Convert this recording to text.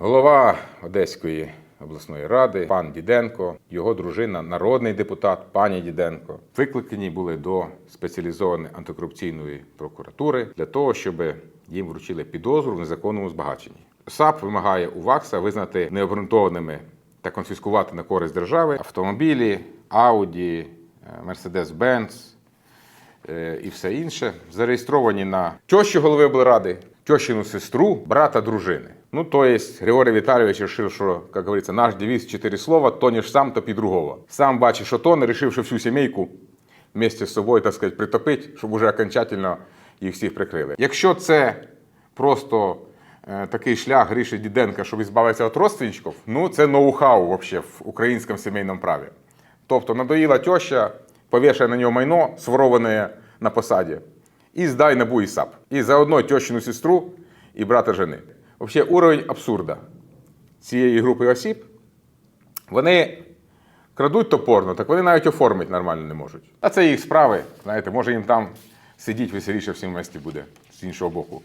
Голова Одеської обласної ради, пан Діденко, його дружина, народний депутат, пані Діденко, викликані були до спеціалізованої антикорупційної прокуратури для того, щоб їм вручили підозру в незаконному збагаченні. САП вимагає у ВАКСа визнати необґрунтованими та конфіскувати на користь держави автомобілі, Ауді, Мерседес-Бенц, і все інше, зареєстровані на тещу голови облради, тещину сестру, брата дружини. Ну, то есть Григорій Віталійович вирішив, що, як говориться, наш девіз чотири слова, тонеш сам, топі другого. Сам бачиш, що тоне, вирішив, що всю сімейку вместе з собою, так сказати, притопить, щоб уже окончательно їх всіх прикрили. Якщо це просто е, такий шлях Гриші Діденка, щоб відбавитися від родственників, ну це ноу-хау в українському сімейному праві. Тобто надоїла теща, повішає на нього майно, свороване на посаді, і здай на буй САП. І заодно тещину сестру і брата жени. Взагалі, уровень абсурда цієї групи осіб, вони крадуть топорно, так вони навіть оформити нормально не можуть. А це їх справи. Знаєте, може їм там сидіть веселіше всім вместі буде з іншого боку.